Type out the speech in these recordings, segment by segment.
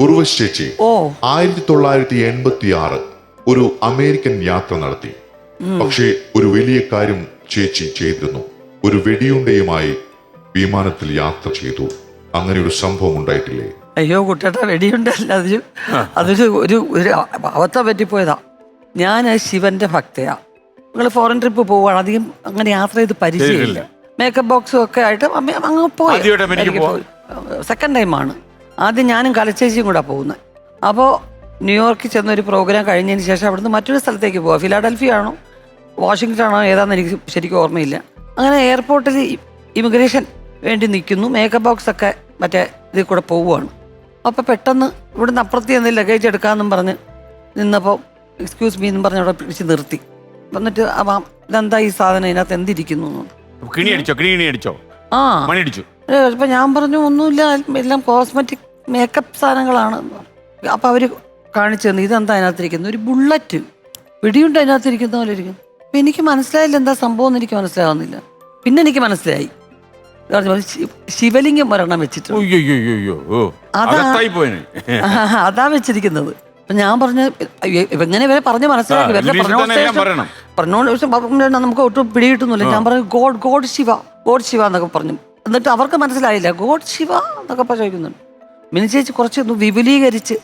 ഉർവശി ചേച്ചി ഓ. ആയിരത്തി തൊള്ളായിരത്തി എൺപത്തി ആറ് ഒരു അമേരിക്കൻ യാത്ര നടത്തി. പക്ഷേ ഒരു വലിയ കാര്യം ചേച്ചി ചെയ്തിരുന്നു. ഒരു വെടിയുണ്ടയുമായി വിമാനത്തിൽ യാത്ര ചെയ്തു. അങ്ങനെ ഒരു സംഭവം ഉണ്ടായിട്ടില്ലേ? അയ്യോ കുട്ടേട്ട വെടിയുണ്ടല്ല. അതൊരു അതൊരു ഒരു ഒരു അബദ്ധം പറ്റിപ്പോയതാ. ഞാൻ ശിവന്റെ ഭക്തയാ. നിങ്ങൾ ഫോറിൻ ട്രിപ്പ് പോവാണ്. അധികം അങ്ങനെ യാത്ര ചെയ്ത് പരിചയമില്ല. മേക്കപ്പ് ബോക്സും ഒക്കെ ആയിട്ട് അമ്മ അങ്ങ് പോയി? സെക്കൻഡ് ടൈമാണ് ആദ്യം ഞാനും കലച്ചേച്ചിയും കൂടെ പോകുന്നത് അപ്പോൾ ന്യൂയോർക്കിൽ ചെന്ന ഒരു പ്രോഗ്രാം കഴിഞ്ഞതിന് ശേഷം അവിടുന്ന് മറ്റൊരു സ്ഥലത്തേക്ക് പോവാം. ഫിലാഡൽഫിയ ആണോ വാഷിങ്ടൺ ആണോ ഏതാണെന്ന് എനിക്ക് ശരിക്കും ഓർമ്മയില്ല. അങ്ങനെ എയർപോർട്ടിൽ ഇമിഗ്രേഷൻ വേണ്ടി നിൽക്കുന്നു. മേക്കപ്പ് ബോക്സ് ഒക്കെ മറ്റേ ഇതിൽ കൂടെ പോവുകയാണ് അപ്പോൾ പെട്ടെന്ന് ഇവിടുന്ന് അപ്പുറത്ത് ചെന്ന് ലഗേജ് എടുക്കാമെന്നും പറഞ്ഞ് നിന്നപ്പോൾ എക്സ്ക്യൂസ് മീ എന്നും പറഞ്ഞ് അവിടെ പിടിച്ച് നിർത്തി. എന്നിട്ട് അവ ഇതെന്താ ഈ സാധനം? ഇതിനകത്ത് എന്തിരിക്കുന്നു എന്ന്. കിണി അടിച്ചോ കിണി കിണി അടിച്ചോ ആ. മണി അടിച്ചു അപ്പൊ ഞാൻ പറഞ്ഞു ഒന്നുമില്ല എല്ലാം കോസ്മെറ്റിക് മേക്കപ്പ് സാധനങ്ങളാണ്. അപ്പോൾ അവർ കാണിച്ചു തന്നു ഇതെന്താ അതിനകത്തിരിക്കുന്നത്? ഒരു ബുള്ളറ്റ്. വെടിയുണ്ട് അതിനകത്തിരിക്കുന്ന പോലെ ഇരിക്കുന്നു. അപ്പൊ എനിക്ക് മനസ്സിലായില്ല എന്താ സംഭവം എന്ന് എനിക്ക് മനസ്സിലാവുന്നില്ല. പിന്നെ എനിക്ക് മനസ്സിലായി. ശിവലിംഗം ഒരെണ്ണം ഓ അതാ- വെച്ചിരിക്കുന്നത്. അപ്പൊ ഞാൻ പറഞ്ഞ എങ്ങനെ ഇവരെ പറഞ്ഞ് മനസ്സിലാക്കി പറഞ്ഞോണ്ട് നമുക്ക് ഒട്ടും പിടികിട്ടുന്നില്ല. ഞാൻ പറഞ്ഞു god god Shiva god Shiva എന്നൊക്കെ പറഞ്ഞു. എന്നിട്ട് അവർക്ക് മനസ്സിലായില്ല. ഗോഡ് ശിവ എന്നൊക്കെ ചോദിക്കുന്നുണ്ട്. മിനി ചേച്ചി കുറച്ചൊന്ന് വിപുലീകരിച്ച്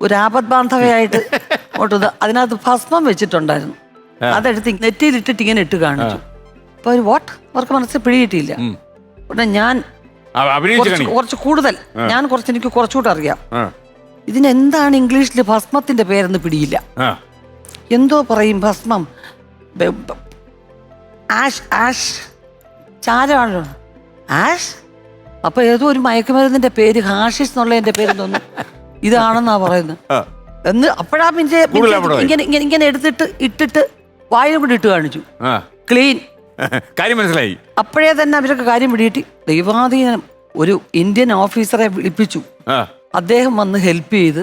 ഒരു ആപത് ബാന്ധവയായിട്ട് ഓട്ടത് അതിനകത്ത് ഭസ്മം വെച്ചിട്ടുണ്ടായിരുന്നു. അതെടുത്ത് നെറ്റിയിലിട്ടിട്ട് ഇങ്ങനെ ഇട്ട് കാണിച്ചു. അപ്പൊ വാട്ട് അവർക്ക് മനസ്സിൽ പിടികിട്ടിയില്ല. ഉം. ഉടനെ ഞാൻ കുറച്ച് കൂടുതൽ. ഞാൻ കുറച്ച് എനിക്ക് കുറച്ചുകൂടെ അറിയാം. ഇതിനെന്താണ് ഇംഗ്ലീഷിൽ ഭസ്മത്തിന്റെ പേരെന്ന് പിടിയില്ല. എന്തോ പറയും ഭസ്മം. Ash ash. ചാരമാണല്ലോ ആഷ്? അപ്പൊ ഏതോ ഒരു മയക്കുമരുന്നിന്റെ പേര് ഹാഷിസ് എന്നുള്ളതിന്റെ പേര് തോന്നുന്നു. ഇതാണെന്നാ പറയുന്നത്. എന്ന് അപ്പോഴാ പിഞ്ചെ ഇങ്ങനെ ഇങ്ങനെ ഇങ്ങനെ എടുത്തിട്ട് ഇട്ടിട്ട് വായിൽ കൂടി ഇട്ട് കാണിച്ചു. ക്ലീൻ കാര്യം മനസ്സിലായി. അപ്പോഴേ തന്നെ അവരൊക്കെ കാര്യം പിടിയിട്ട് ദൈവാധീനം ഒരു ഇന്ത്യൻ ഓഫീസറെ വിളിപ്പിച്ചു. അദ്ദേഹം വന്ന് ഹെൽപ്പ് ചെയ്ത്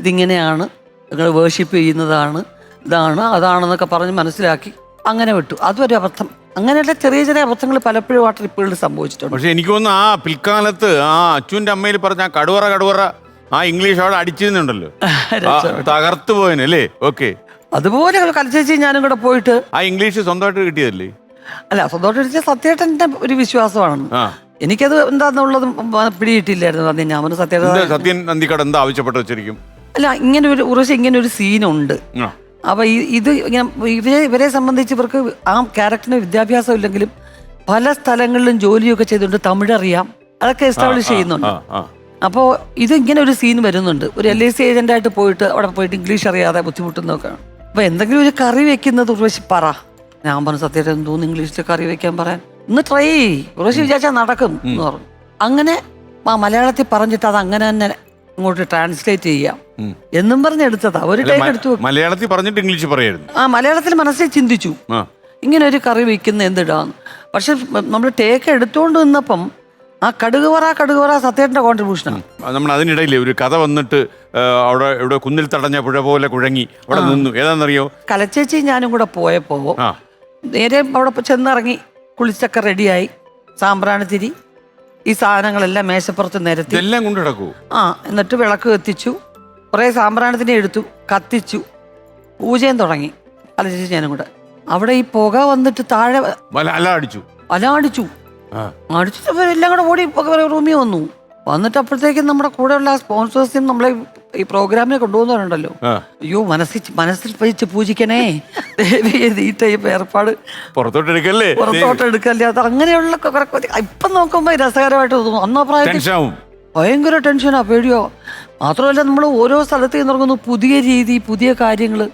ഇതിങ്ങനെയാണ് നിങ്ങൾ വേർഷിപ്പ് ചെയ്യുന്നതാണ് ഇതാണ് അതാണെന്നൊക്കെ പറഞ്ഞ് മനസ്സിലാക്കി അങ്ങനെ വിട്ടു. അതൊരു അബദ്ധം. അങ്ങനെയുള്ള ചെറിയ ചെറിയ അബദ്ധങ്ങൾ പലപ്പോഴും ആ ട്രിപ്പുകളിൽ സംഭവിച്ചിട്ടുണ്ട്. പക്ഷെ എനിക്ക് തോന്നുന്നു ആ പിൽക്കാലത്ത് ആ അച്ഛന്റെ അമ്മയിൽ പറഞ്ഞ ആ കടുവറ കടുവറ ആ ഇംഗ്ലീഷ് അവിടെ അടിച്ചിരുന്നുണ്ടല്ലോ. തകർത്തു പോയനല്ലേ ഓക്കെ. അതുപോലെ കലച്ചേച്ചി ഞാനും കൂടെ പോയിട്ട് ആ ഇംഗ്ലീഷ് സ്വന്തമായിട്ട് കിട്ടിയതല്ലേ? അല്ല സ്വന്തമായിട്ട് സത്യേട്ടന്റെ ഒരു വിശ്വാസമാണ്. എനിക്കത് എന്താന്നുള്ളത് പിടിയിട്ടില്ലായിരുന്നു. അന്ന് ഞാൻ സത്യേട്ടൻ സത്യൻ നന്ദിക്കട എന്താ ആവശ്യപ്പെട്ടു വെച്ചിരിക്കും? അല്ല ഇങ്ങനെ ഒരു ഉറച്ച് ഇങ്ങനെ ഒരു സീനുണ്ട് ആ അപ്പൊ ഈ- ഇത് ഇങ്ങനെ ഇവരെ ഇവരെ സംബന്ധിച്ച് ഇവർക്ക് ആ ക്യാരക്ടറിന് വിദ്യാഭ്യാസം ഇല്ലെങ്കിലും പല സ്ഥലങ്ങളിലും ജോലിയൊക്കെ ചെയ്തുകൊണ്ട് തമിഴറിയാം. അതൊക്കെ എസ്റ്റാബ്ലിഷ് ചെയ്യുന്നുണ്ട്. അപ്പോൾ ഇത് ഇങ്ങനെ ഒരു സീൻ വരുന്നുണ്ട്. ഒരു എൽ ഐ സി ഏജന്റായിട്ട് പോയിട്ട് അവിടെ പോയിട്ട് ഇംഗ്ലീഷ് അറിയാതെ ബുദ്ധിമുട്ടുന്നൊക്കെയാണ് അപ്പോൾ എന്തെങ്കിലും ഒരു കറി വെക്കുന്നത് ഉർവശി പറ. ഞാൻ പറഞ്ഞു സത്യത്തിൽ എന്തോന്ന് ഇംഗ്ലീഷിൽ കറി വെക്കാൻ പറയാൻ. ഇന്ന് ട്രൈ ഉർവശി വിചാരിച്ചാൽ നടക്കും എന്ന് പറഞ്ഞു. അങ്ങനെ ആ മലയാളത്തിൽ പറഞ്ഞിട്ട് അത് അങ്ങനെ തന്നെ ഇങ്ങോട്ട് ട്രാൻസ്ലേറ്റ് ചെയ്യാം. എന്നും പറഞ്ഞെടുത്തതാ ഒരു ടൈം ടേക്ക് എടുത്തു. വെക്കും. മലയാളത്തിൽ പറഞ്ഞിട്ട് ഇംഗ്ലീഷ് പറയായിരുന്നു. ആ മലയാളത്തിൽ മനസ്സിൽ ചിന്തിച്ചു. ആ. ഇങ്ങനെ ഒരു കറി വെക്കുന്ന എന്തിടാന്ന്. പക്ഷെ നമ്മൾ ടേക്ക് എടുത്തുകൊണ്ട് നിന്നപ്പം ആ കടുകുവറ പറ സത്യേട്ടന്റെ കോൺട്രിബ്യൂഷനാണ് നമ്മൾ അതിനിടയിൽ ഒരു കഥ വന്നിട്ട് ആ, അവിടെ ഇവിടെ കുന്നിൽ തടഞ്ഞ പുഴ പോലെ കുഴങ്ങി അവിടെ നിന്നു. ഏതാണെന്നറിയോ? കലച്ചേച്ചി ഞാനും കൂടെ പോയപ്പോ ആ. നേരെ അവിടെ ചെന്നിറങ്ങി കുളിച്ചൊക്കെ റെഡിയായി സാമ്പ്രാണിത്തിരി ഈ സാധനങ്ങളെല്ലാം മേശപ്പുറത്ത് നിരത്തി. ഇതെല്ലാം കൊണ്ട് കിടക്കൂ ആ എന്നിട്ട് വിളക്ക് കത്തിച്ചു. കുറേ സാമ്പ്രാണത്തിനെ എടുത്തു കത്തിച്ചു. പൂജയും തുടങ്ങി. കലച്ചേച്ചി ഞാനും കൂടെ. അവിടെ ഈ പുക വന്നിട്ട് താഴെ വല അല അടിച്ചു. അലാടിച്ചു ആ. അടിച്ചിട്ട് എല്ലാം കൂടെ ഓടി പുക റൂമിൽ വന്നു. വന്നിട്ട് അപ്പോഴത്തേക്കും നമ്മുടെ കൂടെയുള്ള സ്പോൺസേഴ്സും നമ്മളെ ഈ പ്രോഗ്രാമിനെ കൊണ്ടുപോകുന്നവരുണ്ടല്ലോ. അയ്യോ മനസ്സിൽ മനസ്സിൽ വെച്ച് പൂജിക്കണേ. ഈ ടൈപ്പ് ഏർപ്പാട്. പുറത്തോട്ട് എടുക്കല്ലേ? പുറത്തോട്ട് എടുക്കല്ലേ? അത് അങ്ങനെയുള്ള കുറെ- കുറെ- ഇപ്പം നോക്കുമ്പോൾ രസകരമായിട്ട് തോന്നുന്നു അന്നാ പ്രായം ഭയങ്കര ടെൻഷനാ പേടിയോ. മാത്രമല്ല നമ്മൾ ഓരോ സ്ഥലത്ത് നിന്ന് ഇറങ്ങുന്നു പുതിയ രീതി പുതിയ കാര്യങ്ങൾ